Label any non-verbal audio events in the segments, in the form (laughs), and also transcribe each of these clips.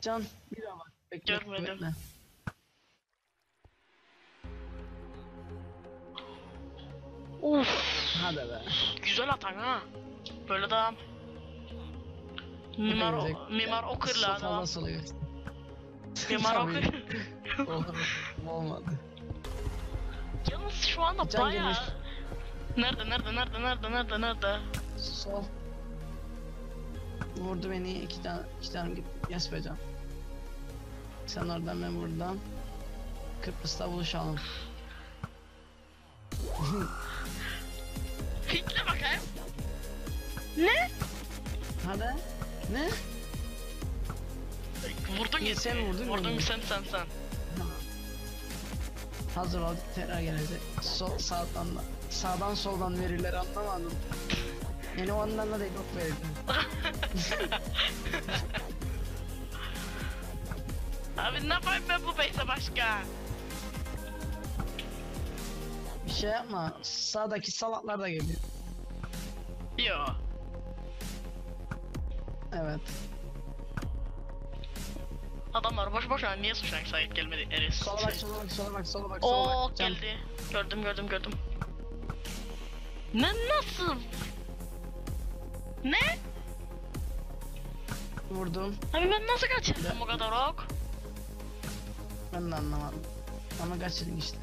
Can bir daha bak. Bekle, Görmedim. bekle. Uf. Hadi be. Güzel atan ha. Böyle devam. Mimar, o, mimar o kırla Sofa devam. nasıl geçti? Mimar o Tabii. kır. Olmadı. Yalnız şu anda Can bayağı... gelmiş. Nerede nerede nerede nerede nerede nerede? Sol. Vurdu beni iki tane iki tane git yes be can. Sen oradan ben buradan. Kıbrıs'ta buluşalım. (laughs) Fikre bakayım. Ne? Hadi. Ne? Vurdun ya. sen vurdun Vurdun beni. sen sen sen. Hazır ol tekrar gelecek. Sol sağdan da. Sağdan soldan verirler anlamadım. (laughs) Yani ondan da değil yok verirdim. (laughs) Abi ne yapayım ben bu beyse başka? Bir şey yapma. Sağdaki salaklar da geliyor. Yo. Evet. Adamlar boş boş niye suçlan sahip gelmedi Eres. Sola bak sola bak sola bak sola bak sola Oo bak. Can. geldi. Gördüm gördüm gördüm. Ne nasıl? Ne? Vurdum. Abi ben nasıl kaçırdım o kadar ok? Ben de anlamadım. Ama kaçırdın işte.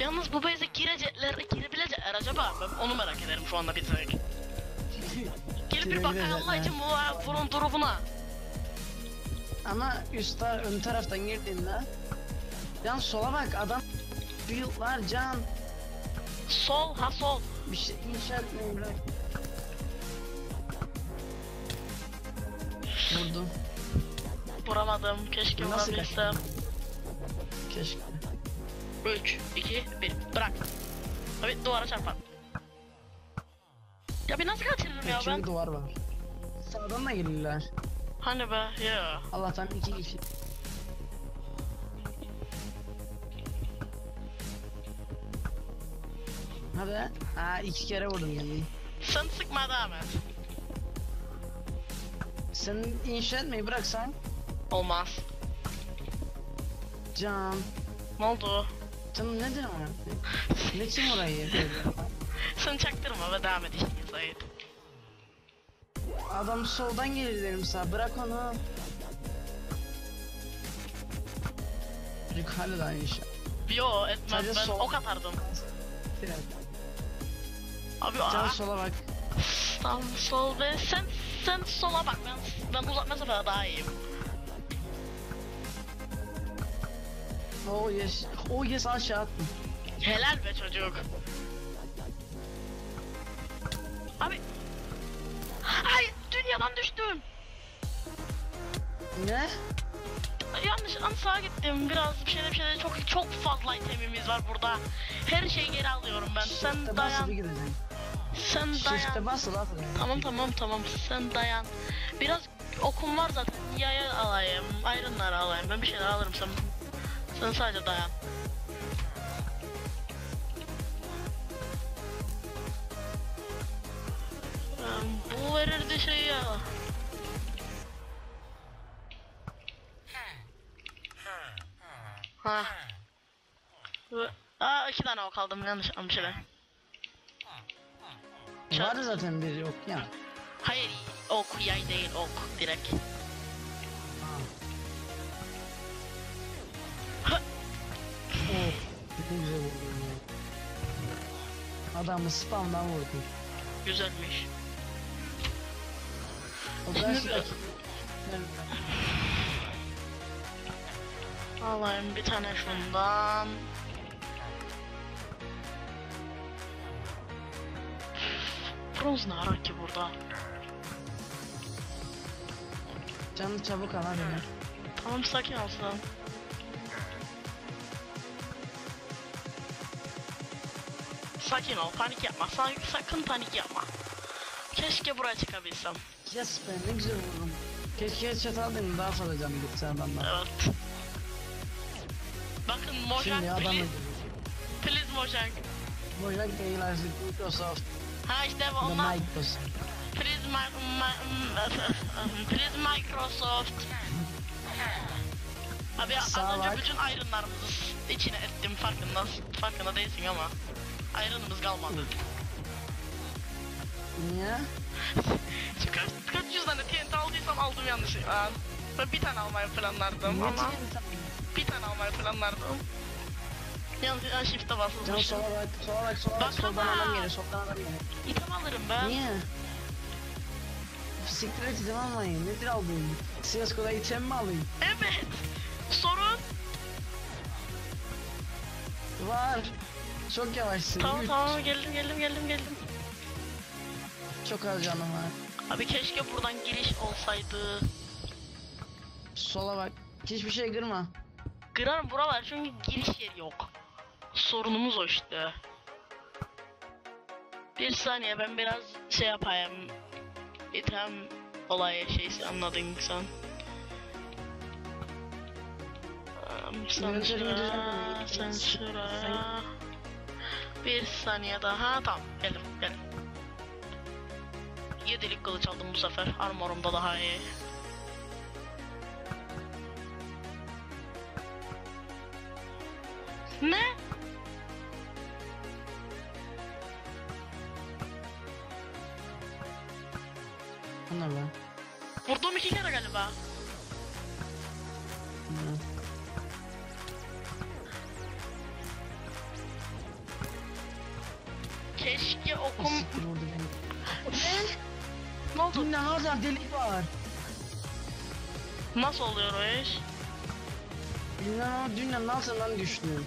Yalnız bu beyze girecekler, girebilecekler acaba? Ben onu merak ederim şu anda bir tek. Gel bir bak. Allah için bu bunun durumuna. Ama üstte ön taraftan girdiğinde Can sola bak adam Build var can Sol ha sol. Bir şey inşa etmeyin bırak Vurdum Vuramadım. Keşke Nasıl vurabilsem. Keşke 3, 2, 1. Bırak. Abi duvara çarpan. Ya bir nasıl kaçırırım ya ben? Duvar var Sağdan da gelirler Hani be ya. Allah'tan iki kişi Hadi Aa iki kere vurdum yani Sen sıkma devam et. Sen inşa etmeyi bıraksan Olmaz. Can Ne oldu? Canım ne diyorsun? Ne için orayı yapıyor? (laughs) Sen çaktırma ve devam işte Sait. Adam soldan gelir derim sana bırak onu. Yukarı da aynı şey. Yo etmez Sadece ben sol. ok atardım. Abi Can aa, sola bak. sağ sol ve sen sen sola bak ben ben uzak mesafede daha iyiyim. Oh yes. Oh yes aşağı attım. Helal be çocuk. Abi. Ay dünyadan düştüm. Ne? Yanlış an sağa gittim. Biraz bir şeyler bir şeyler çok çok fazla itemimiz var burada. Her şeyi geri alıyorum ben. Sen Shift'e basılı dayan. Sen dayan. Shift'e basılı at. Tamam tamam tamam sen dayan. Biraz okum var zaten. Yaya alayım, iron'ları alayım. Ben bir şeyler alırım sen. Sen sadece dayan. Ben bu verirdi şey ya. Ha. Aa iki tane ok aldım yanlış almış şeyler. Var zaten biri yok ya. Hayır ok yay değil ok direkt. Adamı spamdan vurdum. Güzelmiş. O karşıdaki. Alayım bir tane şundan. Bronz ne ara ki burada? Canı çabuk al hadi. Tamam sakin ol Sakin ol, panik yapma. Sa- sakın panik yapma. Keşke buraya çıkabilsem. Yes be ne güzel vurdum. Keşke headshot aldın daha fazla canı gitse adamlar. Evet. Bakın Mojang, Şimdi adamı please, please Mojang. Mojang değil artık Microsoft. Ha işte onlar, Microsoft. please, my, my, (laughs) please Microsoft. Abi az Sağ önce bak. bütün ironlarımızı içine ettim farkında farkında değilsin ama iron'ımız kalmadı. Niye? Şu kaç, kaç tane TNT aldıysam aldım yanlışlıkla. Ben bir tane almayı planlardım Niye ama bir tane almayı planlardım. Yanlışlıkla shift'e basılmışım. sola bak, sola bak, sola bak, soldan adam geliyor, soldan adam geliyor. İtem alırım ben. Niye? Siktir et item almayın, nedir aldığın? CSGO'da item mi alayım? Evet. Sorun. Var. Çok yavaşsın. Tamam üç. tamam geldim geldim geldim geldim. Çok az canım var. Abi keşke buradan giriş olsaydı. Sola bak. Hiçbir şey kırma. Kırarım buralar çünkü giriş yeri yok. Sorunumuz o işte. Bir saniye ben biraz şey yapayım. İtem olayı şeysi anladın sen. Sen düzenlemeyi sen şuraya. Bir saniye daha tamam geldim geldim. Yedilik kılıç aldım bu sefer. Armorumda daha iyi. Ne? Ne be? Vurdum iki kere galiba. Hı. Keşke okum... Siktir vurdu beni. Ne oldu? Bu ne kadar delik var. Nasıl oluyor o iş? Bilmem ama dünyanın altından düştüm.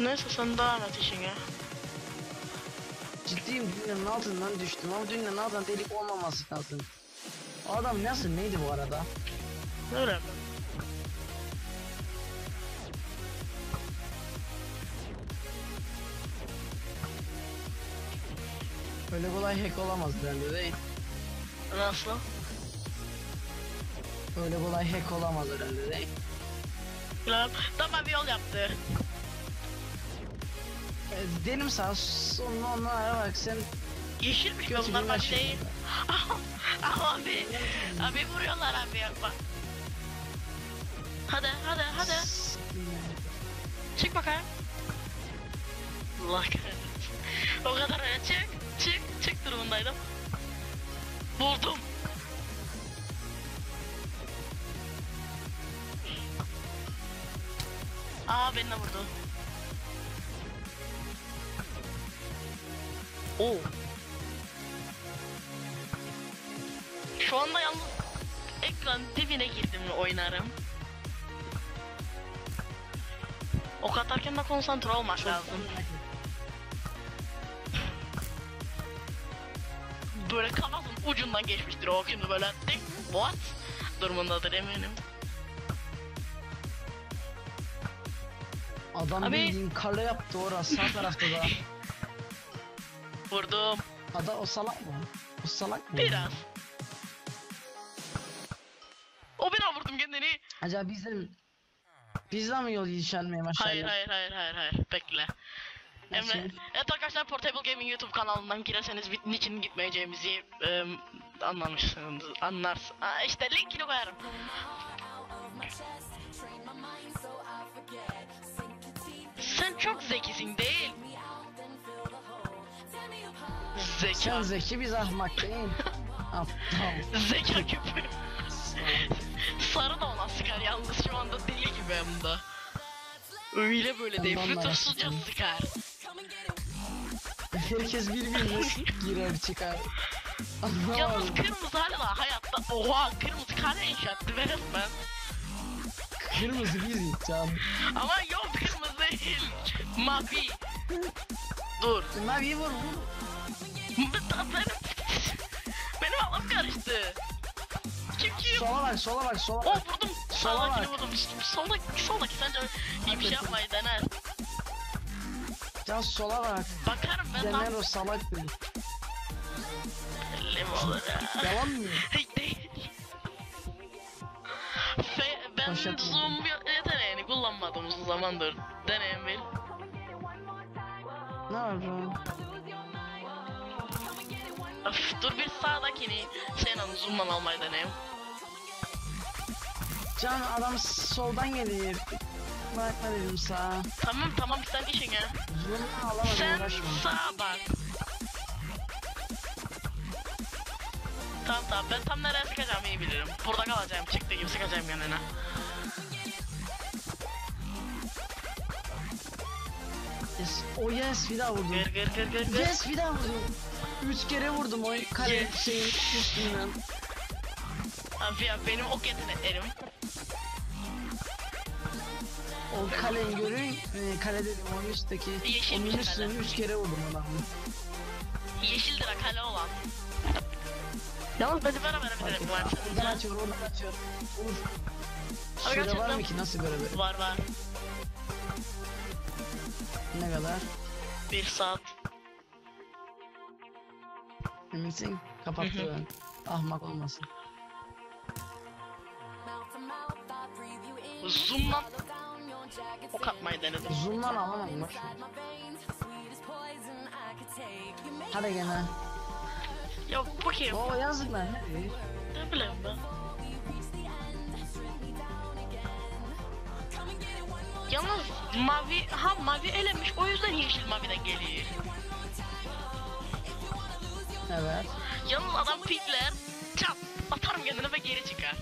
Neyse sen devam et işine. Ciddiyim dünyanın altından düştüm ama dünyanın altından delik olmaması lazım. O adam nasıl neydi bu arada? Öyle mi? Öyle kolay hack olamaz herhalde değil. Nasıl? Öyle kolay hack olamaz herhalde değil. Bilmem. Tamam bir yol yaptı. E, Delim sağ sonuna onlara bak sen Yeşilmiş be bunlar bak değil. (laughs) Abi. Abi vuruyorlar abi yapma. Hadi hadi hadi. Çık bakayım. Allah kahretsin. O kadar öyle çık. Durumundaydım. Buldum. Aa beni de vurdu. Oo. Şu anda yalnız ekran dibine girdim oynarım. Ok atarken de konsantre olmak lazım. Böyle kafasının ucundan geçmiştir o şimdi böyle tek what durumundadır eminim. Adam Abi- bildiğin kale yaptı orası sağ tarafta da. (laughs) Vurdum Adam o salak mı? O salak mı? biraz. O bana vurdum kendini. Acaba bizim bizden mi yol yetişenmeye başladı? Hayır hayır hayır hayır hayır bekle. Nasıl? evet arkadaşlar Portable Gaming YouTube kanalından girerseniz niçin gitmeyeceğimizi e, anlamışsınız, anlarsın. Aa, işte linkini koyarım. Sen çok zekisin değil. Sen Zeka. zeki biz ahmak değil. (laughs) Aptal. Zeka küpü. Sarı da ona sıkar yalnız şu anda deli gibi hem de. Öyle böyle değil, fütursuzca sıkar. Herkes birbirine girer çıkar. Yalnız kırmızı hala hayatta oha kırmızı kare inşa etti be resmen. Kırmızı bizi can. Ama yok kırmızı değil. Mavi. Dur. Mavi vur vur. Benim, aklım karıştı. Kim kim? Sola bak sola bak sola Oh bak. vurdum. Sola bak. vurdum. Soldaki, soldaki sence iyi bir şey yapmayı dener. Can sola bak. Bakarım ben tam Dener o salak değil. ya. Yalan mı? Ben zoom yeteneğini kullanmadım uzun zamandır. Deneyin bir. Ne var bu? Öf, dur bir sağdakini senin zoom'dan almayı deneyim. Can adam soldan geliyor. Bakma dedim sağa. Tamam tamam sen işine. Zoom'u alamadım Sen uğraşma. sağa bak. Tamam tamam ben tam nereye sıkacağımı iyi bilirim. Burada kalacağım çıktı gibi sıkacağım yanına. Yes. O yes bir daha vurdum. Gır gır gır gır gır. Yes bir daha vurdum. Üç kere vurdum o kale Yes. şeyin üstünden. Abi ya benim ok yeteneklerim. O kaleyi görün, e, kale dedim o üstteki. Yeşil onun bir üstünden kale. üç kere vurdum adamı. Yeşil lira kale olan. Yalnız beni beraber bilelim bu etme. Oradan maçı. atıyor, oradan. Vur. Abi Süre var mı ki nasıl görebilirim? Var var. Ne kadar? Bir saat. Eminsin? Kapattı ben. Ahmak olmasın. Zoom'dan ok atmayı denedim. Zoom'dan alamam bak. Hadi gene. Ya bu kim? Oo yazık lan. Ne bileyim ben. Yalnız mavi, ha mavi elemiş o yüzden yeşil maviden geliyor. Evet. Yalnız adam pikler, çap atarım kendine ve geri çıkar.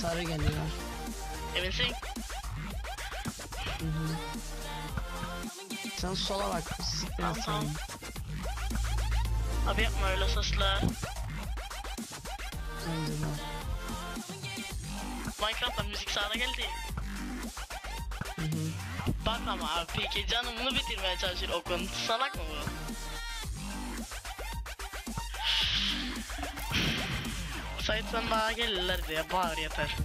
Sarı geliyor. Hı hı. Sen sola bak. Siktir Tamam. Abi yapma öyle sesler. Bence de. Minecraft'ta müzik sağda geldi. Hı hı. Bak ama abi peki canımını bitirmeye çalışır okun. Salak mı bu? Saytdan daha gelirler diye bağır yeter.